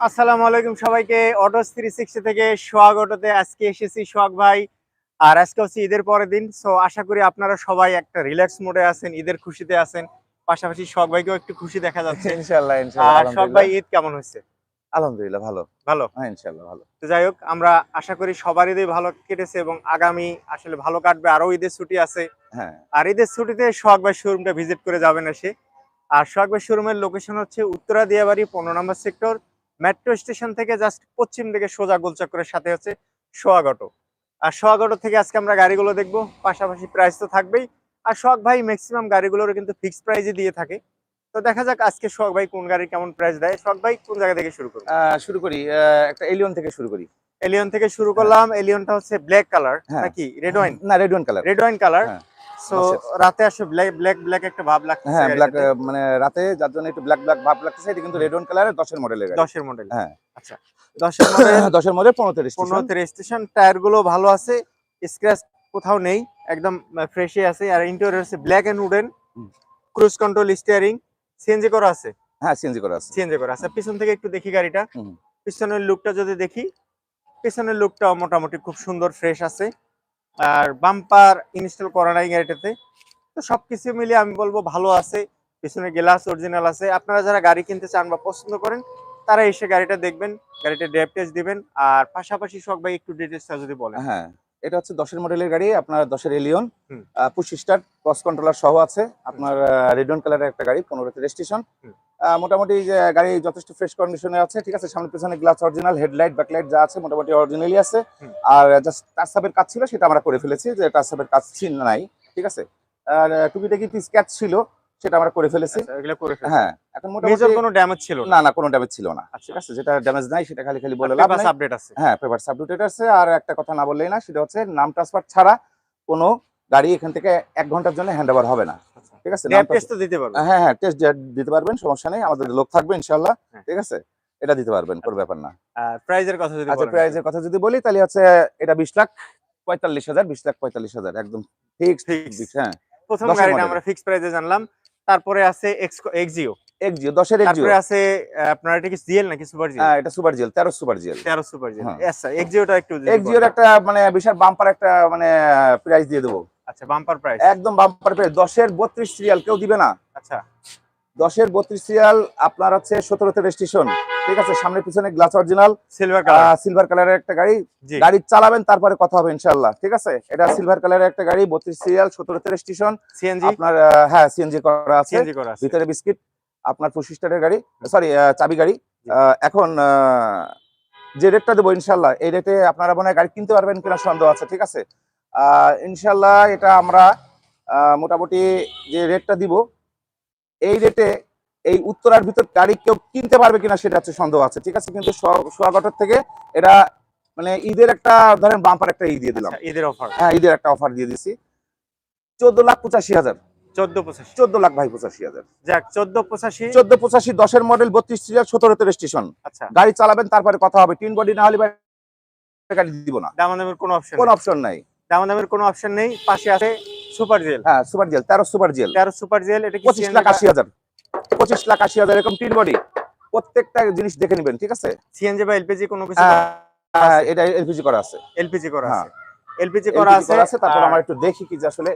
আসসালামু আলাইকুম সবাইকে। অটোস থ্রি সিক্সটি থেকে সোহাগ অটোতে আজকে এসেছি সোহাগ ভাই। আর আজকে হচ্ছে ঈদের পরের দিন সো আশা করি আপনারা সবাই একটা রিল্যাক্স মোডে আছেন ঈদের খুশিতে আছেন। পাশাপাশি সোহাগ ভাইকেও একটু খুশি দেখা যাচ্ছে। ইনশাআল্লাহ ইনশাআল্লাহ আর সোহাগ ভাই ঈদ কেমন হয়েছে? আলহামদুলিল্লাহ ভালো। ভালো? হ্যাঁ ইনশাআল্লাহ ভালো। তো যাই হোক আমরা আশা করি সবার ঈদে ভালো কেটেছে এবং আগামী আসলে ভালো কাটবে আরও ঈদের ছুটি আছে। হ্যাঁ। আর ঈদের ছুটিতে সোহাগ ভাই শোরুমটা ভিজিট করে যাবেন এসে আর সোহাগ ভাই শোরুমের লোকেশন হচ্ছে উত্তরা দিয়াবাড়ি পনেরো নম্বর সেক্টর মেট্রো স্টেশন থেকে জাস্ট পশ্চিম দিকে সোজা গোলচক্করের সাথে হচ্ছে সোহাগ অটো। আর সোহাগ অটো থেকে আজকে আমরা গাড়িগুলো দেখব পাশাপাশি প্রাইস তো থাকবেই। আর সোহাগ ভাই ম্যাক্সিমাম গাড়িগুলোর কিন্তু ফিক্সড প্রাইজে দিয়ে থাকে। তো দেখা যাক আজকে সোহাগ ভাই কোন গাড়ির কেমন প্রাইস দেয়। সোহাগ ভাই কোন জায়গা থেকে শুরু করি শুরু করি একটা এলিয়ন থেকে শুরু করি। এলিয়ন থেকে শুরু করলাম। এলিয়নটা হচ্ছে ব্ল্যাক কালার। নাকি রেড ওয়াইন না red one colour red wine colour so রাতে আসলে ব্ল্যাক ব্ল্যাক ব্ল্যাক একটা ভাব লাগছে হ্যাঁ ব্ল্যাক মানে রাতে যার জন্য একটু ব্ল্যাক ব্ল্যাক ভাব লাগতেছে এটা কিন্তু রেড কালারের মডেলের দশের মডেল হ্যাঁ। আচ্ছা মডেল রেজিস্ট্রেশন টায়ারগুলো ভালো আছে স্ক্র্যাচ কোথাও নেই একদম ফ্রেশই আছে আর ইন্টেরিয়র হচ্ছে black and wooden cruise control steering CNG করা আছে। হ্যাঁ সিএনজি করা আছে। সিএনজি করা আছে। পিছন থেকে একটু দেখি গাড়িটা। পিছনের লুকটা যদি দেখি পিছনের লুকটাও মোটামুটি খুব সুন্দর ফ্রেশ আছে। আর বাম্পার ইনস্টল করা নাই গাড়িটাতে। তো সবকিছু মিলিয়ে আমি বলব ভালো আছে পিছনে গ্লাস অরিজিনাল আছে। আপনারা যারা গাড়ি কিনতে চান বা পছন্দ করেন তারা এসে গাড়িটা দেখবেন গাড়িটা ড্রাইভ টেস্ট দিবেন। আর পাশাপাশি সব ভাই একটু ডিটেলসটা যদি বলেন। হ্যাঁ এটা হচ্ছে দশের মডেলের গাড়ি আপনার দশের এলিয়ন। পঁচিশ স্টার ক্রস কন্ট্রোলার সহ আছে। আপনার রেড ওয়ান কালারের একটা গাড়ি পনেরোতে রেজিস্ট্রেশন। মোটামুটি যে গাড়ি যথেষ্ট ফ্রেশ কন্ডিশনে আছে ঠিক আছে? সামনে পিছনে গ্লাস অরিজিনাল হেডলাইট ব্যাকলাইট যা আছে মোটামুটি অরিজিনালি আছে। আর জাস্ট টাচ সাবের কাজ ছিল সেটা আমরা করে ফেলেছি যে টাচ সাবের কাজ ছিল নাই ঠিক আছে? আর টুকিটাকি পিস ক্যাচ ছিল সেটা আমরা করে ফেলেছি। আচ্ছা। হ্যাঁ এখন মোটামুটি কোনো ড্যামেজ ছিল না? না কোনো ড্যামেজ ছিল না। আচ্ছা। ঠিক আছে যেটা ড্যামেজ নাই সেটা খালি খালি বলে লাভ। আপডেট আছে? হ্যাঁ পেপার সাবডিউটেড আছে। আর একটা কথা না বললেই না সেটা হচ্ছে নাম ট্রান্সফার ছাড়া কোনো গাড়ি এখান থেকে এক ঘণ্টার জন্য হ্যান্ড ওভার হবে না। ঠিক আছে? নাম টেস্ট তো দিতে পারবেন। হ্যাঁ হ্যাঁ টেস্ট দিতে পারবেন সমস্যা নেই আমাদের লোক থাকবে ইনশাল্লাহ হ্যাঁ। ঠিক আছে? এটা দিতে পারবেন কোনো ব্যাপার না। আর প্রাইজের কথা যদি আচ্ছা প্রাইজের কথা যদি বলি তাহলে হচ্ছে এটা বিশ লাখ পঁয়তাল্লিশ হাজার বিশ লাখ পঁয়তাল্লিশ হাজার একদম ফিক্স ফিক্স হ্যাঁ। প্রথম গাড়িটা। আমরা ফিক্স প্রাইজে জানলাম তারপরে আছে এক্সিও এক্সিও দশের এক্সিও তারপরে আছে আপনার এটা কি জিএল নাকি সুপার জিএল হ্যাঁ এটা সুপার জেল তেরো সুপার জেল তেরো সুপার জিএল। আচ্ছা এক্সিওটা একটু এক্সিওর একটা মানে বিশাল বাম্পার একটা মানে প্রাইস দিয়ে দেবো। আচ্ছা বাম্পার প্রাইস একদম বাম্পার প্রাইস দশের বত্রিশ সিরিয়াল কেউ দিবে না। আচ্ছা। দশের বত্রিশ সিরিয়াল আপনার হচ্ছে সতেরোতে রেজিস্ট্রেশন ঠিক আছে সামনে পিছনে glass original silver colour silver কালারের একটা গাড়ি। গাড়ি চালাবেন তারপরে কথা হবে ইনশাল্লাহ ঠিক আছে? এটা সিলভার কালারের একটা গাড়ি বত্রিশ সিরিয়াল সতেরোতে রেজিস্ট্রেশন সিএনজি আপনার হ্যাঁ সিএনজি করা আছে। সিএনজি করা আছে। ভিতরে বিস্কিট আপনার পঁচিশ স্টারের গাড়ি সরি চাবি গাড়ি। এখন যে রেটটা দেবো ইনশাল্লাহ এই রেটে আপনারা মনে হয় গাড়ি কিনতে পারবেন কিনা সন্দেহ আছে ঠিক আছে? ইনশাল্লাহ এটা আমরা মোটামুটি যে রেটটা দিব এই রেটে এই উত্তরার ভিতর গাড়ি কেউ কিনতে পারবে কিনা সেটা হচ্ছে সন্দেহ আছে। ঠিক আছে কিন্তু সোয়াগটের থেকে এটা মানে ঈদের একটা ধরেন বাম্পার একটা ই দিয়ে দিলাম। আচ্ছা, ঈদের অফার হ্যাঁ ঈদের একটা অফার দিয়ে দিছি। চোদ্দ লাখ পঁচাশি হাজার। চোদ্দ পঁচাশি। চোদ্দ লাখ ভাই পঁচাশি হাজার। যাক চোদ্দ পঁচাশি। চোদ্দ পঁচাশি দশের মডেল বত্রিশ সিরিয়াল সতেরোতে রেজিস্ট্রেশন আচ্ছা। গাড়ি চালাবেন তারপরে কথা হবে। টিন বডি না হলে ভাই গাড়ি দিব না। দামাদামের কোনো অপশন কোন অপশন নাই। দামাদামের কোনো অপশন নেই পাশে আছে সুপার জেল। হ্যাঁ সুপার জেল তেরো সুপার জেল। তেরো সুপার জেল এটা কি পঁচিশ লাখ আশি হাজার। পঁচিশ লাখ আশি হাজার এরকম টিন বডি প্রত্যেকটা জিনিস দেখে নেবেন ঠিক আছে? সিএনজি বা এলপিজি কোনো কিছু হ্যাঁ, এটা এলপিজি করা আছে। এলপিজি করা হ্যাঁ। আছে। এলপিজি করা আছে আছে তারপর আমরা একটু দেখি কি যে আসলে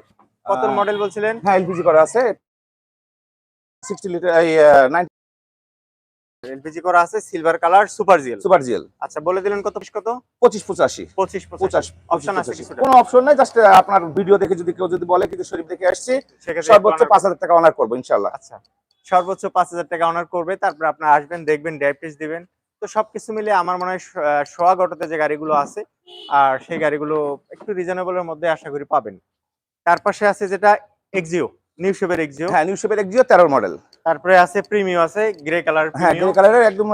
কত মডেল বলছিলেন? হ্যাঁ এলপিজি করা আছে। সিক্সটি লিটার এই নাইনটি এলপিজি করা আছে silver colour super GL super GL আচ্ছা বলে দিলেন কত কত? পঁচিশ পঁচাশি। পঁচিশ পঁচিশ। পঁচাশ অপশন আছে কোনো অপশন নাই জাস্ট আপনার ভিডিও দেখে যদি কেউ যদি বলে কিন্তু শরীফ দেখে আসছি সর্বোচ্চ একটু পাঁচ হাজার টাকা অনার করব ইনশাল্লাহ আচ্ছা সর্বোচ্চ পাঁচ হাজার টাকা অনার করবে তারপর আপনার আসবেন দেখবেন ড্রাইভ টেস্ট দিবেন। তো সবকিছু মিলে আমার মনে হয় স- আহ, সোয়াগ অটোতে যে গাড়িগুলো আছে আর সেই গাড়িগুলো একটু রিজনেবলের মধ্যে আশা করি পাবেন। তার পাশে আছে যেটা এক্সিও নিউ শেপের এক্সিও হ্যাঁ নিউ শেপের একজিও তেরো মডেল তারপরে আছে প্রিমিও আছে গ্রে কালার হ্যাঁ গ্রে কালারের একদম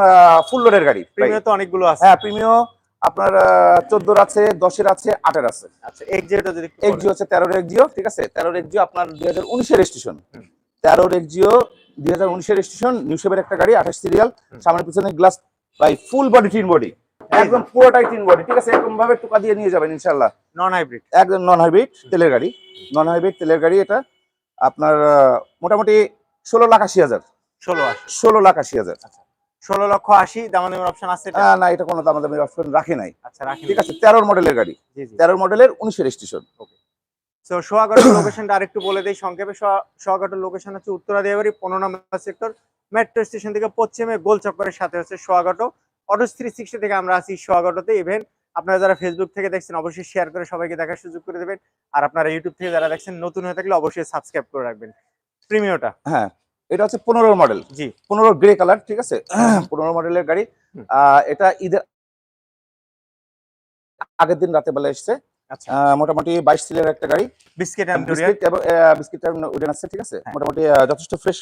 ফুল লোডের গাড়ি প্রিমিও তো অনেকগুলো আছে। হ্যাঁ প্রিমিও আপনার চোদ্দোর আছে দশের আছে আটের আছে। আচ্ছা এক্সিওটা যদি এক্সিও হচ্ছে তেরোর এক্সিও ঠিক আছে? তেরোর এক্সিও আপনার দুই হাজার উনিশের রেজিস্ট্রেশন হুম। তেরোর এক্সিও দুই হাজার উনিশের রেজিস্ট্রেশন নিউ শেপের একটা গাড়ি আঠাশ সিরিয়াল। সামনে পিছনে glass by full body tin body একদম। পুরোটাই টিন বডি ঠিক আছে? এরকম ভাবে টুকা দিয়ে নিয়ে যাবেন ইনশাল্লাহ নন হাইব্রিড একদম নন হাইব্রিড তেলের গাড়ি। নন হাইব্রিড তেলের গাড়ি এটা। আপনার মোটামুটি ষোলো লাখ আশি হাজার। ষোলো লাখ আশি। হাজার। ষোলো লক্ষ আশি দামাদামের অপশন আছে? না এটা কোনো অপশন রাখে নাই। আচ্ছা রাখি ঠিক আছে তেরোর মডেলের গাড়ি। তেরোর মডেলের উনিশের স্টেশন তো লোকেশনটা আরেকটু বলে দেই সংক্ষেপে লোকেশন হচ্ছে উত্তরা পনেরো নম্বর সেক্টর মেট্রো স্টেশন থেকে পশ্চিমে গোল চক্করের সাথে হচ্ছে অটোস থ্রি সিক্সটি থেকে আমরা আছি ইভেন আপনারা যারা ফেসবুক থেকে দেখছেন অবশ্যই শেয়ার করে সবাইকে দেখার সুযোগ করে দেবেন। আর আপনারা ইউটিউব থেকে যারা দেখছেন নতুন হয়ে থাকলে অবশ্যই সাবস্ক্রাইব করে রাখবেন। প্রিমিয়টা হ্যাঁ এটা হচ্ছে পনেরো মডেল। জি। পনেরো গ্রে কালার ঠিক আছে? পনেরো মডেলের গাড়ি। এটা ঈদের আগের দিন রাতে বেলা এসছে। আচ্ছা। মোটামুটি বাইশ সিলের একটা গাড়ি। বিস্কিট বিস্কিট এবং বিস্কিট উডেন আছে ঠিক আছে? হ্যাঁ। মোটামুটি যথেষ্ট ফ্রেশ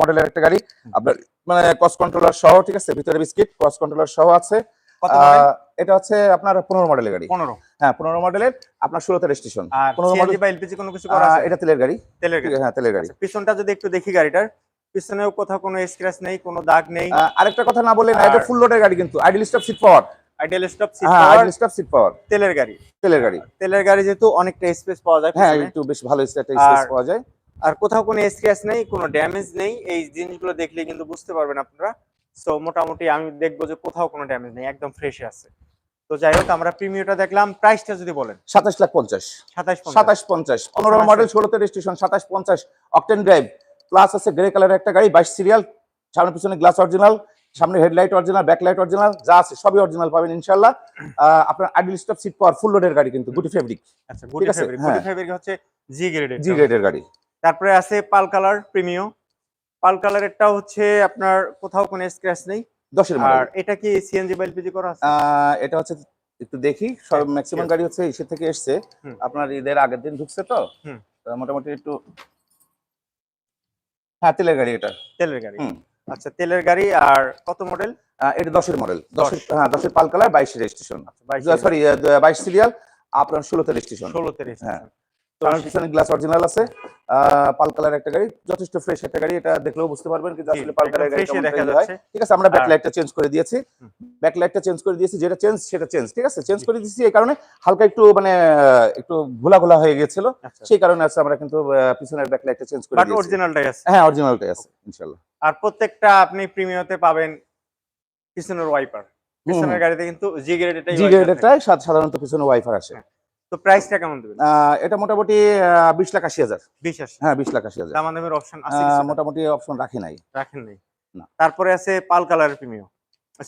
মডেলের একটা গাড়ি। আপনার মানে ক্রস কন্ট্রোলার সহ ঠিক আছে? ভিতরে বিস্কিট ক্রস কন্ট্রোলার সহ আছে। আহ, এটা হচ্ছে আপনার পনেরো মডেলের গাড়ি। পনেরো। হ্যাঁ পনেরো মডেলের আপনার ষোলোতে রেজিস্ট্রেশন আর পনেরো model- বা এলপিজি কোনো কিছু করা এটা তেলের গাড়ি। তেলের গাড়ি। হ্যাঁ তেলের গাড়ি। আচ্ছা, পিছনটা যদি একটু দেখি গাড়িটার। পিছনেও কোথাও কোনো স্ক্র্যাচ নেই কোনো দাগ নেই। আরেকটা কথা না বললে না এটা ফুল লোডের গাড়ি কিন্তু। Ideal stop seat power ideal stop হ্যাঁ আইডিয়াল স্টপ সিট পাওয়ার তেলের গাড়ি। তেলের গাড়ি। তেলের গাড়ি যেহেতু অনেকটা স্পেস পাওয়া যায় হ্যাঁ একটু বেশ ভালো স্পেস পাওয়া যায়। আর কোথাও কোনো স্ক্র্যাচ নেই কোনো ড্যামেজ নেই। এই জিনিসগুলো দেখলে কিন্তু বুঝতে পারবেন আপনারা। সো মোটামুটি আমি দেখব যে কোথাও কোনো ড্যামেজ নেই একদম ফ্রেশ আছে। তো যাই হোক আমরা প্রিমিয়ারটা দেখলাম। প্রাইসটা যদি বলেন। সাতাশ লাখ পঞ্চাশ। সাতাশ সাতাশ পঞ্চাশ। পনেরো মডেল। ষোলোতে রেজিস্ট্রেশন সাতাশ পঞ্চাশ। অকটেন ড্রাইভ প্লাস আছে গ্রে কালারের একটা গাড়ি বাইশ সিরিয়াল সামনে পিছনে গ্লাস অরিজিনাল সামনে হেডলাইট অরিজিনাল ব্যাকলাইট অরিজিনাল যা আছে সবই অরিজিনাল পাবেন ইনশাল্লাহ আপনার ideal stop seat power full লোডের গাড়ি কিন্তু গুটি ফেব্রিক আচ্ছা গুটি ফেব্রিক হ্যাঁ। গুটি ফেব্রিক হচ্ছে জি গ্রেডের জি গ্রেডের গাড়ি। তারপরে আছে পাল কালার প্রিমিয়ো পাল কালারেরটা হচ্ছে আপনার কোথাও কোনো স্ক্র্যাচ নেই। দশের আর এটা কি সিএনজি বা এলপিজি করা আছে? এটা হচ্ছে একটু দেখি সব ম্যাক্সিমাম গাড়ি হচ্ছে ইসে থেকে এসছে। আপনার ঈদের আগের দিন ঢুকছে তো? মোটামুটি একটু হ্যাঁ তেলের গাড়ি এটা। তেলের গাড়ি। আচ্ছা তেলের গাড়ি আর কত মডেল এটা দশের মডেল দশের হ্যাঁ দশের পাল কালার বাইশের রেজিস্ট্রেশন বাইশ সরি বাইশ সিরিয়াল আপনার ষোলোতে রেজিস্ট্রেশন ষোলোতে হ্যাঁ। তো গ্লাস অরিজিনাল আছে। পাল কালার একটা গাড়ি যথেষ্ট ফ্রেশ একটা গাড়ি এটা দেখলেও বুঝতে পারবেন কিন্তু আসলে পাল কালার গাড়ি ঠিক আছে আমরা চেঞ্জ করে দিয়েছি। হুম। ব্যাক লাইটটা চেঞ্জ করে দিয়েছি যেটা চেঞ্জ সেটা চেঞ্জ ঠিক আছে? চেঞ্জ করে দিয়েছি এই কারণে হালকা একটু মানে একটু ঘোলা ঘোলা হয়ে আচ্ছা। সেই কারণে আছে আমরা কিন্তু পিছনের ব্যাক লাইটটা চেঞ্জ করে বাট দিয়েছি। অরিজিনালটাই আছে। হ্যাঁ অরিজিনালটাই আছে ইনশাআল্লাহ। আর প্রত্যেকটা আপনি প্রিমিয়ামতে পাবেন পিছনের ওয়াইপার পিছনের গাড়িতে কিন্তু জি গ্রেডেটাই জি গ্রেডেরটাই সাধারণত পিছনে ওয়াইফার আসে। হ্যাঁ। তো প্রাইসটা কেমন দেবেন? এটা মোটামুটি বিশ লাখ আশি হাজার। বিশ আসে হ্যাঁ বিশ লাখ হাজার। অপশন আছে মোটামুটি অপশন রাখি নাই। রাখেন নাই। না। তারপরে আছে pearl colour premium.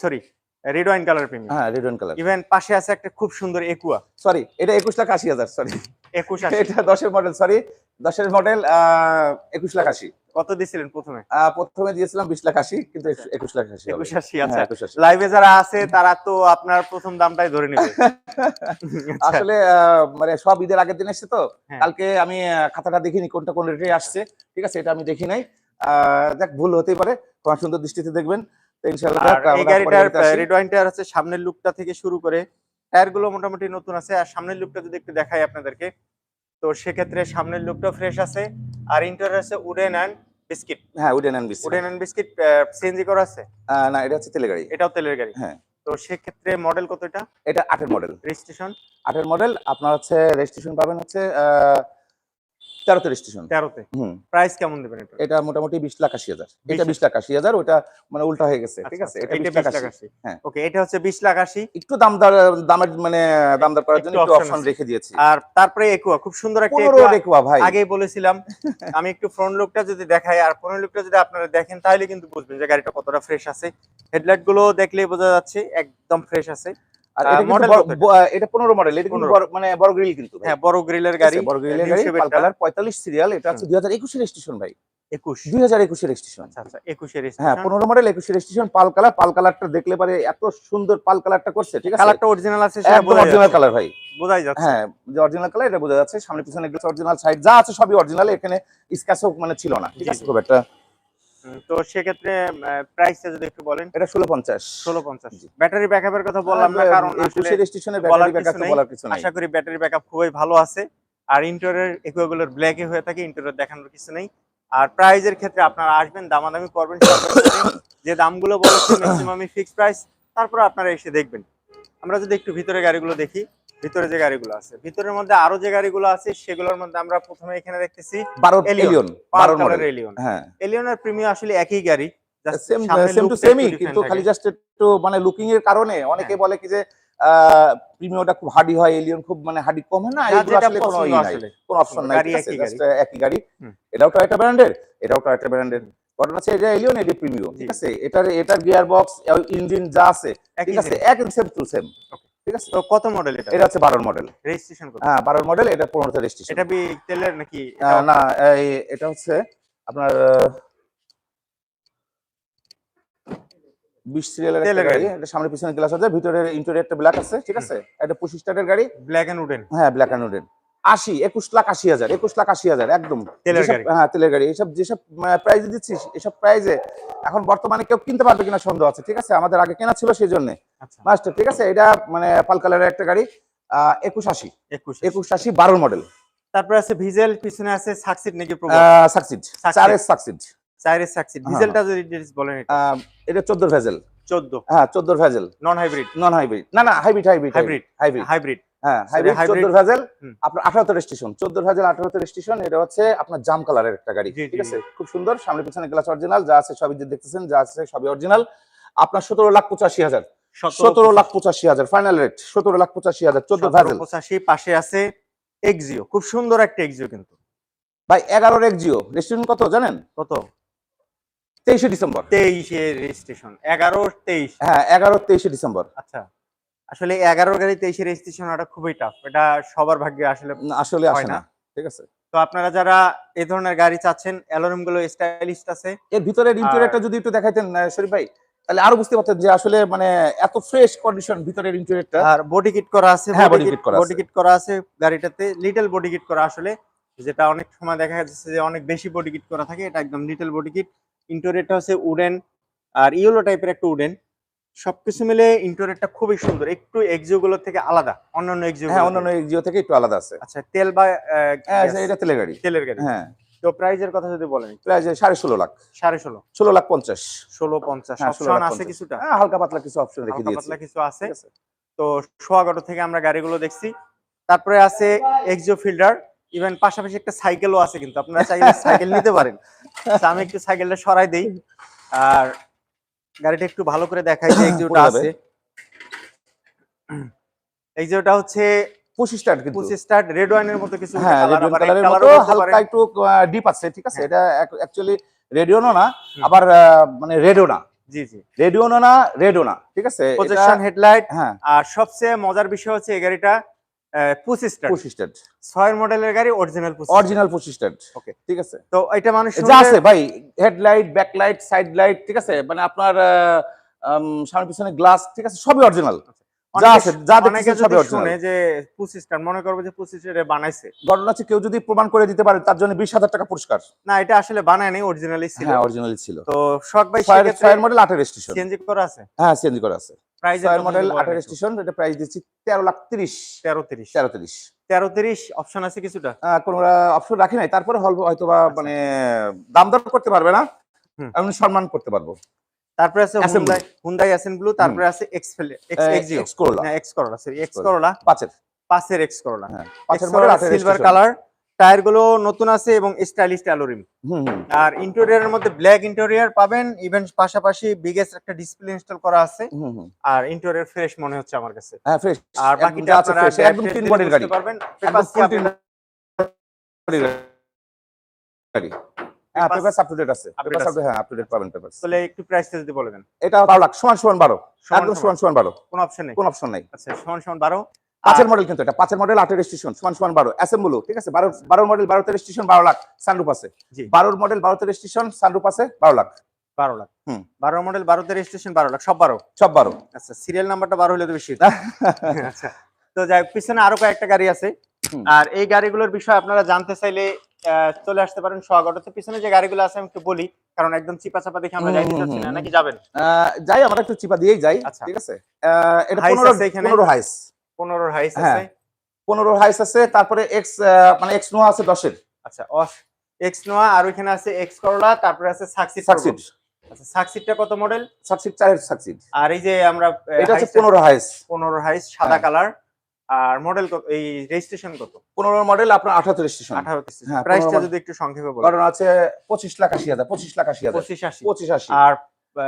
Sorry red wine colour premium. হ্যাঁ রেড কালার ইভেন পাশে আছে একটা খুব সুন্দর একুয়া। সরি এটা একুশ লাখ আশি হাজার সরি একুশ আশি। এটা দশের মডেল সরি দশের মডেল একুশ লাখ আশি। কত দিছিলেন প্রথমে? প্রথমে দিয়েছিলাম বিশ লাখ আশি কিন্তু একুশ লাখ আশি একুশ আশি আচ্ছা। হ্যাঁ, 21 আশি। লাইভে যারা আছে তারা তো আপনার প্রথম দামটাই ধরে নেবে। আচ্ছা, আসলে মানে সব ঈদের আগের দিন এসছে তো। হ্যাঁ। কালকে আমি খাতাটা দেখিনি কোনটা কোন রেটে আসছে। ঠিক আছে এটা আমি দেখি নাই। দেখ ভুল হতেই পারে। তোমার সুন্দর দৃষ্টিতে দেখবেন। এই গাড়িটার রেড ওয়াইনটার হচ্ছে সামনের লুকটা থেকে শুরু করে। টায়ারগুলো মোটামুটি নতুন আছে। আর সামনের লুকটা যদি একটু দেখাই আপনাদেরকে তো সেক্ষেত্রে সামনের লুকটা ফ্রেশ আছে। আর ইন্টার আছে উডেন অ্যান্ড বিস্কিট হ্যাঁ wooden and biscuit wooden and biscuit CNG করা আছে? না এটা হচ্ছে তেলের গাড়ি। এটাও তেলের গাড়ি। হ্যাঁ। তো সেক্ষেত্রে মডেল কত এটা? এটা আটের মডেল রেজিস্ট্রেশন আটের মডেল আপনার হচ্ছে রেজিস্ট্রেশন পাবেন হচ্ছে আহ, তেরোতে রেজিস্ট্রেশন তেরোতে। হুম। প্রাইস কেমন দেবেন এটা এটা মোটামুটি বিশ লাখ আশি হাজার। এটা 20 বিশ লাখ আশি হাজার ওটা মানে উল্টা হয়ে গেছে ঠিক আছে? আচ্ছা, এটা বিশ লাখ আশি। হ্যাঁ। ওকে এটা হচ্ছে বিশ লাখ আশি। একটু দাম দর- দামের মানে দাম দর করার জন্য একটু অপশন রেখে দিয়েছি। আর তারপরে একুয়া খুব সুন্দর একটা একুয়া ভাই। আগেই বলেছিলাম আমি একটু ফ্রন্ট লুকটা যদি দেখাই আর ফ্রন্ট লুকটা যদি আপনারা দেখেন তাহলে কিন্তু বুঝবেন যে গাড়িটা কতটা ফ্রেশ আছে। হেডলাইটগুলো দেখলেই বোঝা যাচ্ছে একদম ফ্রেশ আছে। আর এটা কিন্তু model বড়- কত এটা? ব- এটা পনেরো মডেল এটা কিন্তু 15 মানে বড় গ্রিল কিন্তু হ্যাঁ বড় গ্রিলের গাড়ি বড় গ্রিলের গাড়ি shape পাল এটা। কালার পঁয়তাল্লিশ সিরিয়াল এটা হচ্ছে রেজিস্ট্রেশন ভাই। রেজিস্ট্রেশন আচ্ছা আচ্ছা হ্যাঁ মডেল পাল কালার পাল কালারটা দেখলে পারে এত সুন্দর পাল কালারটা করছে ঠিক আছে? কালারটা অরিজিনাল আছে সেটা একদম বোঝা অরিজিনাল কালার ভাই। বোঝাই যাচ্ছে। হ্যাঁ যে অরিজিনাল কালার এটা বোঝা যাচ্ছে। সামনে পিছনে অরিজিনাল সাইড যা আছে সবই অরিজিনাল এখানে স্ক্যাচও মানে ছিল না ঠিক আছে? খুব একটা তো সেক্ষেত্রে প্রাইসটা যদি একটু বলেন। এটা ষোলো পঞ্চাশ। ষোলো পঞ্চাশ। ব্যাটারি ব্যাকআপের কথা বললাম না কারণ ব্যাটারি ব্যাকআপ। বলার কিছু আশা করি ব্যাটারি ব্যাকআপ খুবই ভালো আছে। আর ইন্টারের একুয়াগুলোর ব্ল্যাকে হয়ে থাকে ইন্টারের দেখানোর কিছু নেই। আর প্রাইজের ক্ষেত্রে আপনারা আসবেন দামাদামি করবেন। যে দামগুলো বলেছে ম্যাক্সিমামই ফিক্সড প্রাইস তারপর আপনারা এসে দেখবেন। আমরা যদি একটু ভিতরে গাড়িগুলো দেখি ভিতরে যে গাড়িগুলো আছে। ভিতরের মধ্যে আরও যে গাড়িগুলো আছে সেগুলোর মধ্যে আমরা প্রথমে এখানে দেখতেছি বারো Allion, এলিয়ন মডেল এলিয়ন হ্যাঁ। এলিয়নের প্রিমিয়াম আসলে একই গাড়ি Just সেম সেম টু সেমই কিন্তু খালি জাস্ট একটু মানে লুকিং এর কারণে অনেকে হ্যাঁ। বলে কি যে প্রিমিয়ামটা খুব হার্ডি হয় এলিয়ন খুব মানে হার্ডি কম হয় না যার এগুলো আসলে কোনো ই নাই কোনো অপশন নাই একই জাস্ট একই গাড়ি। এটাও টয়োটা ব্র্যান্ডের এটাও টয়োটা ব্র্যান্ডের ঘটনা আছে এটা এলিয়ন এটি প্রিমিয়াম ঠিক আছে। এটার এটার গিয়ার বক্স ইঞ্জিন যা আছে ঠিক আছে। সেম টু সেম ঠিক আছে? কত মডেল এটা? এটা হচ্ছে বারোর মডেল রেজিস্ট্রেশন কত? হ্যাঁ বারোর মডেল এটা রেজিস্ট্রেশন এটা বি তেলের নাকি না এটা হচ্ছে আপনার বিশ সিরিয়ালের তেলের গাড়ি। গাড়ি। এটা সামনে পিছনে গ্লাস আছে ইন্টেরিয়রটা ব্ল্যাক আছে ঠিক আছে? এটা পঁচিশ স্টারের গাড়ি। ব্ল্যাক এন্ড উডেন হ্যাঁ ব্ল্যাক অ্যান্ড উডেন আশি একুশ লাখ আশি হাজার একুশ লাখ আশি হাজার একদম। তেলের হ্যাঁ তেলের গাড়ি। এইসব যেসব প্রাইজে দিচ্ছিস এসব প্রাইজে এখন বর্তমানে কেউ কিনতে পারবে কিনা সন্দেহ আছে ঠিক আছে? আমাদের আগে কেনা ছিল সেই জন্য মাস্টার ঠিক আছে? এটা মানে পাল কালারের একটা গাড়ি একুশ আশি। একুশ একুশ আশি বারোর মডেল তারপরে আছে ভিজেল পিছনে আছে সাকসিড নাকি সাকসিড। চারের সাকসিড চাইরের সাকসিড ভিজেলটা যদি বলেন এটা। এটা চোদ্দোর ভেজেল 14 হ্যাঁ চোদ্দোর Vezel non hybrid non hybrid না না hybrid hybrid Hybrid। Hybrid hybrid হ্যাঁ Sorry, হাইব্রিড hybrid। চোদ্দোর ভেজেল আপনার আঠারোতে রেজিস্ট্রেশন চোদ্দোর ভেজেল আঠারোতে রেজিস্ট্রেশন এটা হচ্ছে আপনার জাম কালারের একটা গাড়ি ঠিক আছে? খুব সুন্দর সামনে পিছনে গ্লাস অরিজিনাল যা আছে সবই যে দেখতেছেন যা আছে সবই অরিজিনাল আপনার সতেরো লাখ পঁচাশি হাজার সতেরো লাখ পঁচাশি। হাজার ফাইনাল রেট লাখ পঁচাশি হাজার ভেজেল। পাশে আছে এক্সিও খুব সুন্দর একটা এক্সিও কিন্তু। ভাই রেজিস্ট্রেশন কত জানেন? কত? তেইশে ডিসেম্বর। তেইশে রেজিস্ট্রেশন এগারো তেইশ। হ্যাঁ এগারো তেইশে ডিসেম্বর। আচ্ছা। আসলে এগারো গাড়ি তেইশে রেজিস্ট্রেশন ওটা খুবই টাফ এটা সবার ভাগ্যে আসলে আসলে হয় না। ঠিক আছে। তো আপনারা যারা এই ধরনের গাড়ি চাচ্ছেন অ্যালোরিমগুলো স্টাইলিস্ট আছে। এর ভিতরের ইন্টেরিয়রটা যদি একটু দেখাইতেন শরীফ ভাই তাহলে আরও বুঝতে পারতেন যে আসলে মানে এত ফ্রেশ কন্ডিশন ভিতরের ইন্টেরিয়রটা আর বডি কিট করা আছে হ্যাঁ, body kit করা বডি কিট করা আছে গাড়িটাতে। লিটল বডি কিট করা আসলে যেটা অনেক সময় দেখা যাচ্ছে যে অনেক বেশি বডি কিট করা থাকে এটা একদম লিটল বডি কিট ইন্টেরিয়রটা হচ্ছে উডেন আর ইয়েলো টাইপের একটা উডেন সবকিছু মিলে ইন্টেরিয়রটা খুবই সুন্দর। একটু এক্সিও গুলোর থেকে আলাদা অন্যান্য এক্সিও হ্যাঁ অন্যান্য জিও থেকে একটু আলাদা আছে। আচ্ছা তেল বা হ্যাঁ এটা তেলের গাড়ি। তেলের গাড়ি। হ্যাঁ। তো প্রাইজের কথা যদি বলেন প্রায় যে সাড়ে ষোলো লাখ। সাড়ে ষোলো। ষোলো লাখ পঞ্চাশ। ষোলো পঞ্চাশ হ্যাঁ, 16 অপশন আছে কিছুটা। হ্যাঁ হালকা পাতলা কিছু অপশন রেখে দিয়েছি। পাতলা কিছু আছে। তো সোয়াগটো থেকে আমরা গাড়িগুলো দেখছি। তারপরে আছে এক্সিও ফিল্ডার ইভেন পাশাপাশি একটা সাইকেলও আছে কিন্তু আপনারা চাইলে সাইকেল নিতে পারেন। তো আমি একটু সাইকেলটা সরাই দেই। আর গাড়িটা একটু ভালো করে দেখাই যে এক্সিওটা। আছে। এক্সিওটা হচ্ছে পঁচিশ স্টার্ট কিন্তু। পঁচিশ স্টার্ট রেড ওয়াইনের মতো কিছু হ্যাঁ কালারের মতো হালকা একটু ডিপ আছে ঠিক আছে? হ্যাঁ। এটা অ্যাকচুয়ালি রেডিওনো না আবার মানে রেডো না। জি জি। রেডিওনো না রেডো না ঠিক আছে? প্রজেকশন হেডলাইট হ্যাঁ। আর সবচেয়ে মজার বিষয় হচ্ছে এই গাড়িটা ছয়ের মডেলের গাড়ি অরিজিনাল অরিজিনাল ঠিক আছে। তো এটা মানুষ যা আছে ভাই হেডলাইট ব্যাকলাইট সাইড লাইট ঠিক আছে? মানে আপনার সামনে পিছনে গ্লাস ঠিক আছে? সবই অরিজিনাল যা আছে শুনে মনে করবে যে বানাইছে। ঘটনা হচ্ছে কেউ যদি প্রমাণ করে দিতে পারে তার জন্য বিশ হাজার টাকা পুরস্কার। না এটা আসলে বানায় নাই অরিজিনালি ছিল। হ্যাঁ অরিজিনাল ছিল। তো শখ ভাই ছয়ের মডেল স্টেশন করা আছে? হ্যাঁ সিএনজি করা আছে। প্রাইস ছয়ের মডেল স্টেশন এটা প্রাইস দিচ্ছি তেরো লাখ তিরিশ। তেরো তিরিশ। তেরো তিরিশ। তেরো তিরিশ অপশন আছে কিছুটা? কোনো অপশন রাখি নাই। তারপরে হয়তো বা মানে দাম দর করতে পারবে না। আমি সম্মান করতে পারব। তারপরে আছে হুন্ডাই হুন্ডাই অ্যাসেন ব্লু তারপরে আছে x x Axio X Corolla না X Corolla sorry X Corolla। Corolla পাঁচের। পাঁচের এক্স করোলা হ্যাঁ পাঁচের মডেল করোলা সিলভার কালার টায়ারগুলো নতুন আছে এবং স্টাইলিশ অ্যালোরিম আর ইন্টেরিয়রের মধ্যে ব্ল্যাক ইন্টেরিয়র পাবেন ইভেন পাশাপাশি বিগেস্ট একটা ডিসপ্লে ইনস্টল করা আছে। আর ইন্টেরিয়র ফ্রেশ মনে হচ্ছে আমার কাছে। হ্যাঁ ফ্রেশ আর বাকিটা আছে আপনারা একদম তিন বডির গাড়ি। পারবেন। বডির গাড়ি। হ্যাঁ Papers আপ টু ডেট আছে। Update পেপারস হ্যাঁ আপ টু ডেট পাবেন পেপারস তাহলে একটু প্রাইসটা যদি বলে দেন। এটা বারো লাখ সমান সমান বারো। সমান একদম সমান সমান সমান বারো। কোনো অপশন নেই। কোন অপশন নাই। আচ্ছা সমান সমান বারো। পাঁচের মডেল কিন্তু এটা পাঁচের মডেল আটের স্টেশন সমান সমান বারো। অ্যাসেম্বলু ঠিক আছে? বারো মডেল স্টেশন বারো লাখ সানরুপ আছে। বারোর মডেল স্টেশন সানরুপ আছে বারো লাখ। বারো লাখ। হুম। বারো মডেল বারোতে রেজিস্ট্রেশন বারো লাখ সব বারো। সব বারো। আচ্ছা সিরিয়াল নাম্বারটা বারো হলে তো বেশি। আচ্ছা। তো যাই পিছনে আরও কয়েকটা গাড়ি আছে। আর এই গাড়িগুলোর বিষয়ে আপনারা জানতে চাইলে চলে আসতে পারেন সোয়াগটতে পিছনে যে গাড়িগুলো আছে আমি একটু বলি কারণ একদম চিপা চাপা দেখে আমরা যাইতে চাচ্ছি না। নাকি যাবেন? যাই আমরা একটু চিপা দিয়েই যাই আচ্ছা। ঠিক আছে? এটা Hiace পনেরো আছে এখানে? পনেরো হাইস পনেরো হাইস হ্যাঁ। আছে। পনেরো হাইস আছে তারপরে এক্স মানে এক্স নোয়া আছে দশের। আচ্ছা অস এক্স নোয়া আর ওইখানে আছে এক্স করলা তারপরে আছে সাকসিড সাকসিড আচ্ছা সাকসিডটা কত মডেল সাকসিড চারের সাকসিড আর এই যে আমরা এটা হচ্ছে পনেরো হাইস পনেরো হাইস সাদা হ্যাঁ। কালার আর মডেল কত? এই রেজিস্ট্রেশন কত? পনেরো মডেল আপনার আঠারো হ্যাঁ, প্রাইসটা যদি একটু সংক্ষেপে বলেন। কারণ আছে পঁচিশ লাখ আশি হাজার পঁচিশ লাখ আশি হাজার। পঁচিশ আশি। পঁচিশ আশি। আর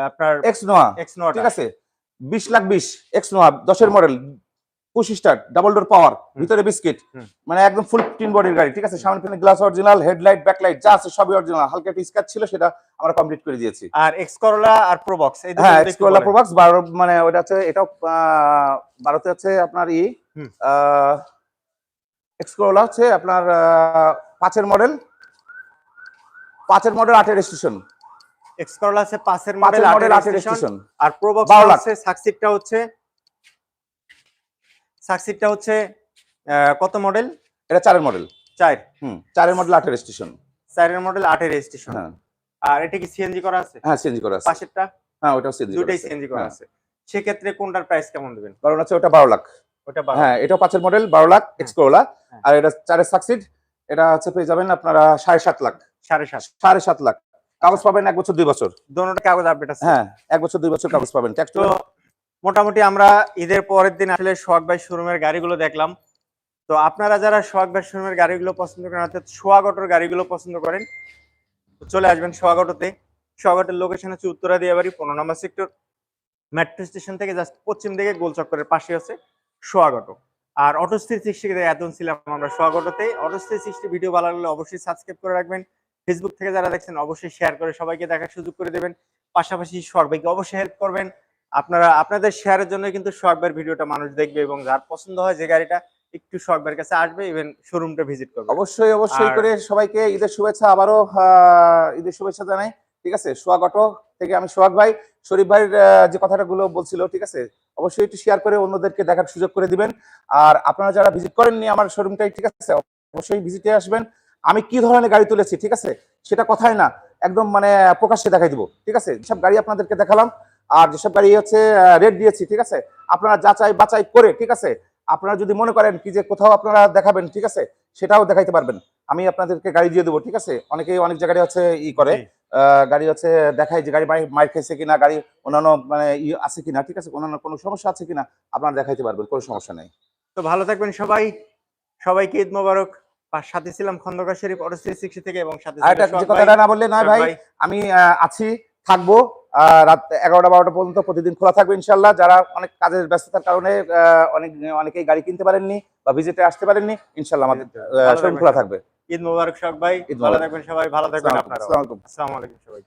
আপনার এক্স নোয়া এক্স নোয়া ঠিক আছে? বিশ লাখ বিশ এক্স নোয়া দশের model push start double door power ভিতরে বিস্কিট মানে একদম ফুল টিন বডির গাড়ি ঠিক আছে? সামনে পিছনে গ্লাস অরিজিনাল হেডলাইট ব্যাকলাইট যা আছে সবই অরিজিনাল হালকা একটু স্ক্র্যাচ ছিল সেটা আমরা কমপ্লিট করে দিয়েছি। আর এক্স করলা আর প্রোবক্স হ্যাঁ বলেন। প্রোবাক্স বারো মানে ওটা হচ্ছে এটাও বারোতে হচ্ছে আপনার ই। এক্সকোলা হচ্ছে আপনার পাঁচের মডেল পাঁচের মডেল আটের স্টেশন এক্স করলা আছে পাঁচের মডেল মডেল আটের স্টেশন আর প্রোবক্স। হচ্ছে সাকসিটটা হচ্ছে সাকসিটটা হচ্ছে কত মডেল এটা চারের মডেল চার। হুম চারের মডেল আটের স্টেশন চারের মডেল আটের স্টেশন হ্যাঁ। আর এটা কি সিএনজি করা আছে? হ্যাঁ সিএনজি করা আছে। পাশেরটা হ্যাঁ ওটাও সিএনজি দুইটাই সিএনজি করা আছে। সেক্ষেত্রে কোনটার প্রাইস কেমন দেবেন? কারণ আছে ওটা বারো লাখ। হ্যাঁ পাঁচের মডেল বারো লাখ এক্সকোলা হ্যাঁ। আর এটা চারের সাকসিড এটা হচ্ছে পেয়ে যাবেন আপনারা সাড়ে সাত লাখ। সাড়ে সাত। সাড়ে সাত লাখ। কাগজ পাবেন এক বছর দুই বছর। দোনোটা কাগজ আপডেট আছে। হ্যাঁ এক বছর দুই বছর কাগজ পাবেন। ট্যাক্স মোটামুটি আমরা ঈদের পরের দিন আসলে সোহাগ ভাই শোরুমের গাড়িগুলো দেখলাম। তো আপনারা যারা সোহাগ ভাই শোরুমের গাড়িগুলো পছন্দ করেন অর্থাৎ সোহাগ অটোর গাড়িগুলো পছন্দ করেন তো চলে আসবেন সোহাগ অটোতে। সোহাগ অটোর লোকেশন হচ্ছে উত্তরা দিয়াবাড়ি পনেরো নম্বর সেক্টর মেট্রো স্টেশন থেকে জাস্ট পশ্চিম দিকে গোল চক্করের পাশে আছে। অটো আর অটো থ্রি সিক্সটি এতদিন ছিলাম আমরা সোহাগ অটোতে অটো থ্রি সিক্সটি ভিডিও ভালো লাগলে অবশ্যই সাবস্ক্রাইব করে রাখবেন। ফেসবুক থেকে যারা দেখছেন অবশ্যই শেয়ার করে সবাইকে দেখার সুযোগ করে দেবেন। পাশাপাশি সোহাগ ভাইকে অবশ্যই হেল্প করবেন। আপনারা আপনাদের শেয়ারের জন্য কিন্তু সোহাগবার ভিডিওটা মানুষ দেখবে এবং যার পছন্দ হয় যে গাড়িটা একটু সোহাগবার কাছে আসবে ইভেন শোরুমটা ভিজিট করবে। অবশ্যই অবশ্যই করে সবাইকে ঈদের শুভেচ্ছা আবারও ঈদের শুভেচ্ছা জানাই। ঠিক আছে? সোহাগ অটো থেকে আমি সোহাগ ভাই। শরীফ ভাইয়ের যে কথাটা গুলো বলছিল ঠিক আছে? অবশ্যই একটু শেয়ার করে অন্যদেরকে দেখার সুযোগ করে দিবেন। আর আপনারা যারা ভিজিট করেননি আমার শোরুমটাই ঠিক আছে? অবশ্যই ভিজিটে আসবেন। আমি কি ধরনের গাড়ি তুলেছি, ঠিক আছে? সেটা কথাই না। একদম মানে প্রকাশ্যে দেখাই দিব, ঠিক আছে? যেসব গাড়ি আপনাদেরকে দেখালাম, আর যেসব গাড়ি হচ্ছে রেট দিয়েছি, ঠিক আছে? আপনারা যাচাই বাছাই করে, ঠিক আছে? আপনারা যদি মনে করেন কি যে কোথাও আপনারা দেখাবেন, ঠিক আছে? সেটাও দেখাইতে পারবেন। আমি আপনাদেরকে গাড়ি দিয়ে দেবো, ঠিক আছে? অনেকেই অনেক জায়গায় হচ্ছে ই করে। গাড়ি হচ্ছে দেখায় যে গাড়ি মাই মাইর খাইছে কিনা গাড়ি অন্যান্য মানে আছে কিনা ঠিক আছে? অন্যান্য কোনো সমস্যা আছে কিনা আপনারা দেখাইতে পারবেন কোনো সমস্যা নেই। তো ভালো থাকবেন সবাই। সবাইকে ঈদ মোবারক। সাথে ছিলাম খন্দকার শরীফ সিক্সটি থেকে এবং সাথে। কথাটা না বললে না ভাই আমি আছি থাকব আহ, রাত এগারোটা বারোটা পর্যন্ত প্রতিদিন খোলা থাকবে ইনশাল্লাহ যারা অনেক কাজের ব্যস্ততার কারণে অনেক অনেকেই গাড়ি কিনতে পারেননি বা ভিজিটে আসতে পারেননি ইনশাল্লাহ আমাদের থাকবেন খোলা থাকবে। ঈদ মুবারক শাক ভাই ভালো থাকবেন সবাই ভালো থাকবেন আপনারা আসসালামু আলাইকুম। আসসালামু আলাইকুম সবাই